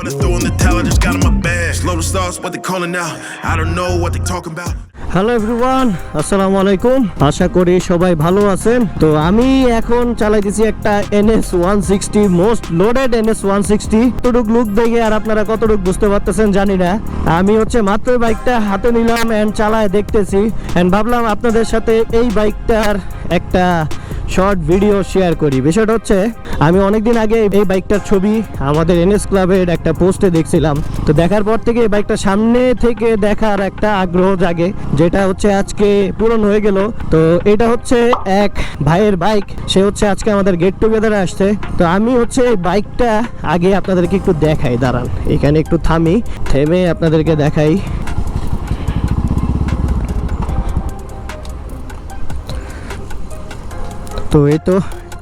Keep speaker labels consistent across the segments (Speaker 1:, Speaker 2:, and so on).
Speaker 1: wanna throw in the towel, I just got in my bag. Slow the stars, what they calling out. I don't know what they talking about.
Speaker 2: Hello everyone আসসালামু আলাইকুম আশা করি সবাই ভালো আছেন তো আমি এখন চালাইতেছি একটা NS one sixty most loaded NS one sixty কতটুক লুক দেখে আর আপনারা কতটুক বুঝতে পারতেছেন জানি না আমি হচ্ছে মাত্র বাইকটা হাতে নিলাম অ্যান্ড চালায় দেখতেছি অ্যান্ড ভাবলাম আপনাদের সাথে এই বাইকটার একটা শর্ট ভিডিও শেয়ার করি। বিষয়টা হচ্ছে, আমি অনেকদিন আগে এই বাইকটার ছবি আমাদের এনএস ক্লাবের একটা পোস্টে দেখছিলাম। তো দেখার পর থেকে এই বাইকটা সামনে থেকে দেখার একটা আগ্রহ জাগে, যেটা হচ্ছে আজকে পূরণ হয়ে গেল। তো এটা হচ্ছে এক ভাইয়ের বাইক। সে হচ্ছে আজকে আমাদের গেট টুগেদারে আসছে। তো আমি হচ্ছে এই বাইকটা আগে আপনাদেরকে একটু দেখাই, দাঁড়ান। এখানে একটু থামি, থেমে আপনাদেরকে দেখাই। তো এই তো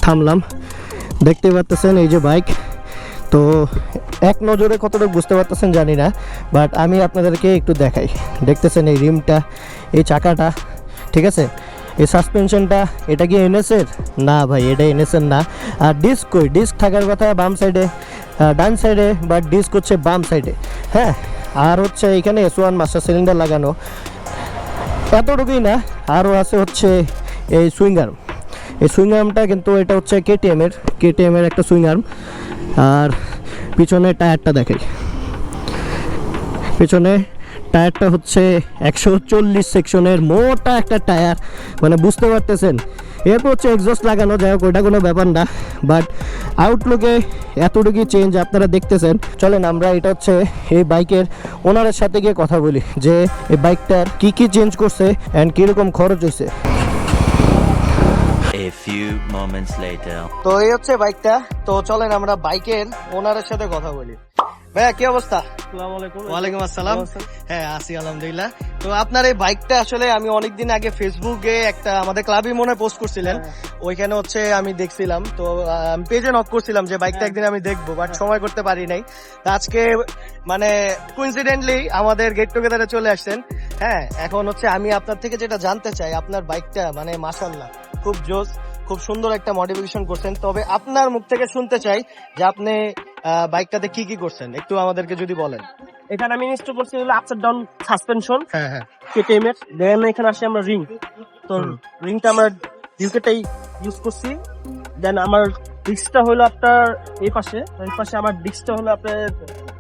Speaker 2: থামলাম। দেখতে পাচ্তেছেন এই যে বাইক। তো এক নজরে কতটুকু বুঝতে পারতেছেন জানি না বাট আমি আপনাদেরকে একটু দেখাই। দেখতেছেন এই রিমটা, এই চাকাটা, ঠিক আছে? এই সাসপেনশনটা এটা কি এনএসের না ভাই, এটা এনএসের না। আর ডিস্ক কই? ডিস্ক থাকার কথা বাম সাইডে ডান সাইডে বাট ডিস্ক হচ্ছে বাম সাইডে হ্যাঁ? আর হচ্ছে এখানে এস ওয়ান মাস্টার সিলিন্ডার লাগানো। এতটুকুই না, আরও আছে হচ্ছে এই সুইং আর্ম এই সুইং আর্মটা কিন্তু এটা হচ্ছে কেটিএম এর কেটিএম এর একটা সুইং আর্ম। আর পিছনে টায়ারটা দেখাই। পিছনে টায়ারটা হচ্ছে একশো চল্লিশ সেকশনের মোটা একটা টায়ার। মানে বুঝতে পারতেছেন? এরপর হচ্ছে এক্সস্ট লাগানো, যাই হোক ওটা কোনো ব্যাপার না। বাট আউটলুকে এতটুকুই চেঞ্জ আপনারা দেখতেছেন। চলেন আমরা এটা হচ্ছে এই বাইকের ওনারের সাথে গিয়ে কথা বলি, যে এই বাইকটার কি কি চেঞ্জ করছে অ্যান্ড কীরকম খরচ হয়েছে
Speaker 3: few moments later.
Speaker 2: তো এই হচ্ছে বাইকটা। তো চলেন আমরা বাইকের ওনারের সাথে কথা বলি। ভাইয়া কি অবস্থা? ওয়ালাইকুম আসসালাম। হ্যাঁ আছি আলহামদুলিল্লাহ। তো আপনার এই বাইকটা আসলে আমি অনেকদিন আগে ফেসবুকে একটা আমাদের ক্লাবই মনে পোস্ট করছিলেন। ওইখানে হচ্ছে আমি দেখছিলাম। তো আমি পেজে নক করছিলাম যে বাইকটা একদিন আমি দেখব বাট সময় করতে পারি নাই। আজকে মানে কোইন্সিডেন্টলি আমাদের গেট টুগেদারে চলে আসছেন। হ্যাঁ এখন হচ্ছে আমি আপনার থেকে যেটা জানতে চাই আপনার বাইকটা মানে মাসাল্লাহ খুব জোস। খুব সুন্দর একটা মডিফিকেশন করছেন। তবে আপনার মুখ থেকে শুনতে চাই যে আপনি বাইকটাতে কি কি করছেন? একটু আমাদেরকে যদি বলেন।
Speaker 4: এখানে আমি ইনস্টল করছি হলো আপসাইড ডাউন সাসপেনশন
Speaker 2: হ্যাঁ হ্যাঁ।
Speaker 4: কেটিএম এর। দেন এখানে আসি আমরা রিং তো। রিংটা আমরা ডিউকেটাই ইউজ করছি। দেন আমার ডিস্কটা হলো আপনার এই পাশে। এই পাশে আমার ডিস্কটা হলো আপনার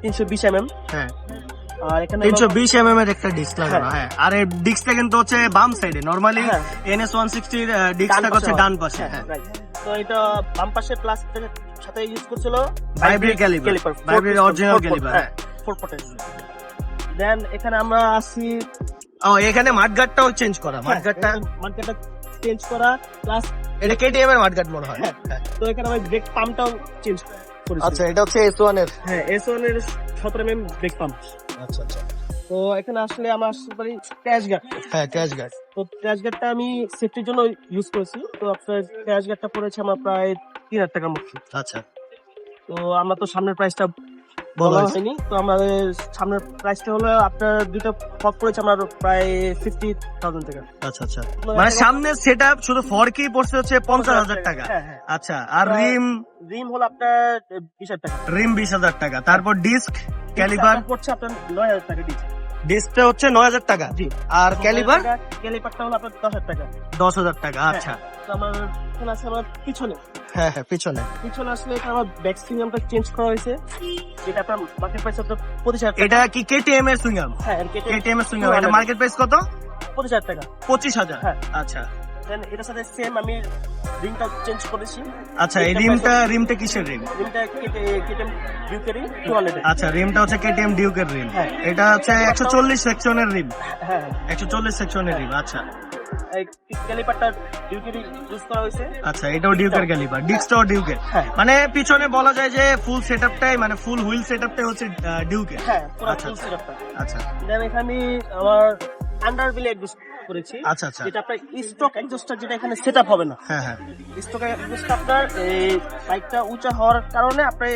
Speaker 4: তিনশো বিশ এম এম
Speaker 2: হ্যাঁ।
Speaker 4: আর এখানে
Speaker 2: তিনশো বিশ এম এম এর একটা ডিস্ক লাগানো
Speaker 4: হ্যাঁ।
Speaker 2: হ্যাঁ আর এই ডিস্কটা কিন্তু হচ্ছে বাম সাইডে নর্মালি
Speaker 4: হ্যাঁ।
Speaker 2: এনএস ওয়ান সিক্সটির ডিস্কটা হচ্ছে ডান পাশে হ্যাঁ
Speaker 4: তো এটা বাম পাশে প্লাস সাথে ইউজ করছিল
Speaker 2: ভাইব্রি ক্যালিপার ভাইব্রি অরিজিনাল ক্যালিপার
Speaker 4: হ্যাঁ। ফোর পটেন্স দেন এখানে আমরা আসি
Speaker 2: ও এখানে মাঠগার্ডটাও চেঞ্জ করা মাঠগার্ডটা
Speaker 4: মার্কেটটা চেঞ্জ করা প্লাস
Speaker 2: এটা কেটিএম এর মাঠগার্ড মনে হয়।
Speaker 4: তো এখানে আমি ব্রেক পাম্পটাও চেঞ্জ করেছি।
Speaker 2: আচ্ছা এটা হচ্ছে এস ওয়ানের
Speaker 4: হ্যাঁ এস ওয়ানের সতেরো এম ব্রেক পাম্প
Speaker 2: আচ্ছা আচ্ছা।
Speaker 4: তো এখানে আসলে আমরা আসতে পারি ক্র্যাশ গার্ড।
Speaker 2: হ্যাঁ ক্র্যাশ গার্ড।
Speaker 4: তো ক্র্যাশ গার্ডটা আমি সেফটির জন্য ইউজ করেছি। তো আপনার ক্র্যাশ গার্ডটা পড়েছে আমার প্রায় তিন হাজার টাকার মতো
Speaker 2: আচ্ছা।
Speaker 4: তো আমরা তো সামনের প্রাইসটা
Speaker 2: বলা
Speaker 4: হয়নি। তো আমাদের সামনের প্রাইসটা হলো আপনার দুটো পক পড়েছে আমার প্রায় ফিফটি থাউজেন্ড টাকা।
Speaker 2: আচ্ছা আচ্ছা। মানে সামনে সেট আপ শুধু ফরকেই পড়ছে হচ্ছে পঞ্চাশ হাজার টাকা।
Speaker 4: হ্যাঁ হ্যাঁ।
Speaker 2: আচ্ছা আর রিম?
Speaker 4: রিম হলো আপনার বিশ হাজার টাকা।
Speaker 2: রিম বিশ হাজার টাকা। তারপর ডিস্ক?
Speaker 4: Disc পড়ছে আপনার নয় হাজার টাকা ডিস্ক
Speaker 2: ডিস্কটা হচ্ছে নয় হাজার টাকা।
Speaker 4: জি।
Speaker 2: আর ক্যালিপার
Speaker 4: ক্যালিপারটা হলো আপনার দশ হাজার টাকা।
Speaker 2: দশ হাজার টাকা আচ্ছা।
Speaker 4: তো আমার এখানে আছে আমার পিছনে।
Speaker 2: হ্যাঁ হ্যাঁ পিছনে।
Speaker 4: পিছনে আসলে এখানে আমার ব্যাক সিস্টেমটা চেঞ্জ করা হয়েছে। যেটা আপনার মার্কেট প্রাইস আপনার পঁচিশ হাজার
Speaker 2: এটা কি কেটিএম এর সুইংআম
Speaker 4: হ্যাঁ কেটে
Speaker 2: কেটিএম এর সুইংআম এটা মার্কেট প্রাইস কত?
Speaker 4: পঁচিশ হাজার টাকা।
Speaker 2: পঁচিশ হাজার।
Speaker 4: হ্যাঁ।
Speaker 2: আচ্ছা।
Speaker 4: দেন এটার সাথে সেম আমি রিংটা চেঞ্জ করেছি।
Speaker 2: আচ্ছা এই রিমটা রিমটা কিসের রিম
Speaker 4: রিংটা কেটে কেটে বিউকেরি টু
Speaker 2: আচ্ছা রিমটা হচ্ছে কেটিএম ডিউকের রিম
Speaker 4: হ্যাঁ।
Speaker 2: এটা হচ্ছে একশো চল্লিশ সেকশনের রিম
Speaker 4: হ্যাঁ
Speaker 2: একশো চল্লিশ সেকশনের রিম আচ্ছা।
Speaker 4: ইউজ করা হয়েছে।
Speaker 2: আচ্ছা এটাও ডিউকের ক্যালিপার ডিস্কটাও ডিউকের
Speaker 4: হ্যাঁ।
Speaker 2: মানে পিছনে বলা যায় যে ফুল সেটআপটাই মানে ফুল হুইল সেটআপটাই হচ্ছে ডিউকের
Speaker 4: হ্যাঁ
Speaker 2: আচ্ছা, আচ্ছা। আচ্ছা।
Speaker 4: এখানে আমার আন্ডার বিলে ইউজ করেছি।
Speaker 2: আচ্ছা আচ্ছা।
Speaker 4: যেটা আপনার স্টক এক্সস্টার যেটা এখানে সেটআপ হবে না।
Speaker 2: হ্যাঁ হ্যাঁ।
Speaker 4: স্টক এক্সস্টার আপনার এই বাইকটা উঁচা হওয়ার কারণে আপনি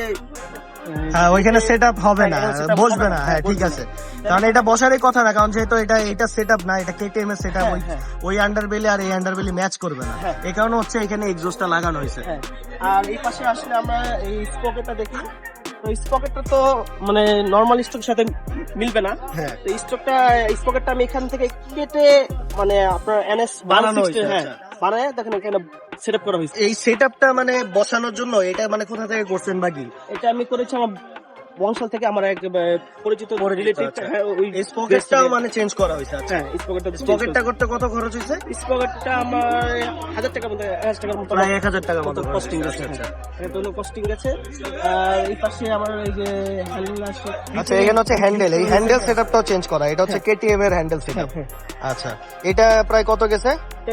Speaker 2: হ্যাঁ ওইখানে সেট আপ হবে না। বসবে না। হ্যাঁ ঠিক আছে। কারণ এটা বসারই কথা না কারণ যেহেতু এটা এটা সেট আপ না এটা কেটিএম এর সেট আপ
Speaker 4: হ্যাঁ,
Speaker 2: ওই
Speaker 4: হ্যাঁ।
Speaker 2: ওই আন্ডার বেলি আর এই আন্ডার বেলি ম্যাচ করবে না।
Speaker 4: হ্যাঁ।
Speaker 2: এই কারণে হচ্ছে এখানে এক্সজস্টটা লাগানো হয়েছে।
Speaker 4: হ্যাঁ। আর এই পাশে আসলে আমরা এই স্পকেটা দেখি। তো স্পকেটটা তো মানে নর্মাল স্টকের সাথে মিলবে না।
Speaker 2: হ্যাঁ।
Speaker 4: তো স্টকটা স্পকেটটা আমি এখান থেকে কেটে মানে আপনার এনএস
Speaker 2: বানানো
Speaker 4: হ্যাঁ
Speaker 2: আচ্ছা।
Speaker 4: বানায় দেখেন এখানে সেট করা হয়েছে।
Speaker 2: এই সেট মানে বসানোর জন্য এটা মানে কোথা থেকে করছেন বাকি?
Speaker 4: এটা আমি করেছি আমার বংশাল থেকে আমার এক পরিচিত রিলেটিভ
Speaker 2: আচ্ছা।
Speaker 4: হ্যাঁ ওই
Speaker 2: মানে চেঞ্জ করা হয়েছে আচ্ছা।
Speaker 4: হ্যাঁ স্পকেটটা
Speaker 2: স্পকেটটা করতে কত খরচ হয়েছে?
Speaker 4: স্পকেটটা আমার হাজার টাকার মতো হাজার টাকার মতো
Speaker 2: প্রায় এক হাজার টাকার মতো
Speaker 4: কস্টিং গেছে
Speaker 2: আচ্ছা।
Speaker 4: এটা কস্টিং গেছে আর এই পাশে আমার এই যে হ্যান্ডেল আছে।
Speaker 2: আচ্ছা এখানে হচ্ছে হ্যান্ডেল এই হ্যান্ডেল সেটআপটাও চেঞ্জ করা এটা হচ্ছে কেটিএম এর হ্যান্ডেল সেটআপ
Speaker 4: হ্যাঁ,
Speaker 2: আচ্ছা এটা প্রায় কত গেছে?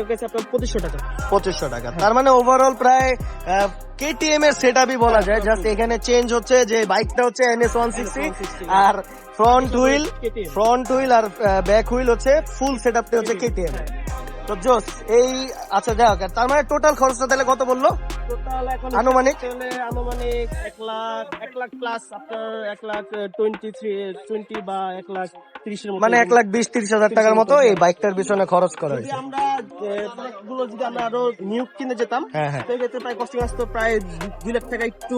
Speaker 4: গেছে আপনার পঁচিশশো টাকা।
Speaker 2: পঁচিশশো টাকা। তার মানে ওভারঅল প্রায় কেটিএম এর সেট আপই বলা যায়। জাস্ট এখানে চেঞ্জ হচ্ছে যে বাইকটা হচ্ছে এনএস ওয়ান সিক্সটি আর ফ্রন্ট হুইল ফ্রন্ট হুইল আর ব্যাক হুইল হচ্ছে ফুল সেট আপটা হচ্ছে কেটিএম তো জোস এই আচ্ছা যাই হোক তার মানে টোটাল খরচটা তাহলে কত বলল?
Speaker 4: টোটাল এখন
Speaker 2: আনুমানিক?
Speaker 4: আনুমানিক এক লাখ এক লাখ প্লাস আপনার এক লাখ টোয়েন্টি থ্রি টোয়েন্টি বা এক লাখ
Speaker 2: মানে এক লাখ বিশ তিরিশ হাজার টাকার মতো এই বাইকটার পিছনে খরচ করা হয়েছে।
Speaker 4: আমরা গুলো যদি আমরা আরও নিউ কিনে যেতাম
Speaker 2: হ্যাঁ হ্যাঁ।
Speaker 4: সেক্ষেত্রে প্রায় কস্টিং আসতো প্রায় দুই লাখ টাকা একটু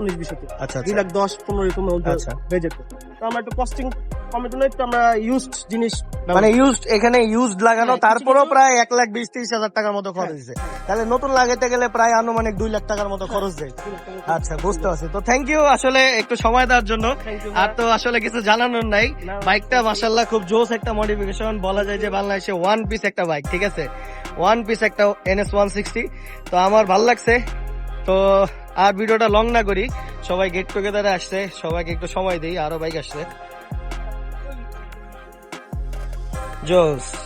Speaker 4: উনিশ বিশ হতো
Speaker 2: আচ্ছা
Speaker 4: দুই
Speaker 2: আচ্ছা।
Speaker 4: লাখ দশ পনেরো এরকম
Speaker 2: আচ্ছা।
Speaker 4: হয়ে যেত। তো আমরা একটু কস্টিং কমের জন্য আমরা ইউজড জিনিস
Speaker 2: মানে ইউজড এখানে ইউজড লাগানো
Speaker 4: হ্যাঁ,
Speaker 2: তারপরেও প্রায় এক লাখ বিশ তিরিশ হাজার টাকার মতো খরচ দিচ্ছে তাহলে নতুন লাগাতে গেলে প্রায় আনুমানিক দুই লাখ টাকার মতো খরচ যায়। আচ্ছা বুঝতে পারছি। তো থ্যাংক ইউ আসলে একটু সময় দেওয়ার জন্য। আর তো আসলে কিছু জানানোর নাই। বাইকটা মাসাল্লাহ খুব জোস একটা মডিফিকেশন বলা যায় যে বাংলাদেশে ওয়ান পিস একটা বাইক ঠিক আছে? ওয়ান পিস একটা এনএস ওয়ান সিক্সটি তো আমার ভালো লাগছে। তো আর ভিডিওটা লং না করি। সবাই গেট টুগেদারে আসছে। সবাইকে একটু সময় দিই। আরও বাইক আসছে। জোস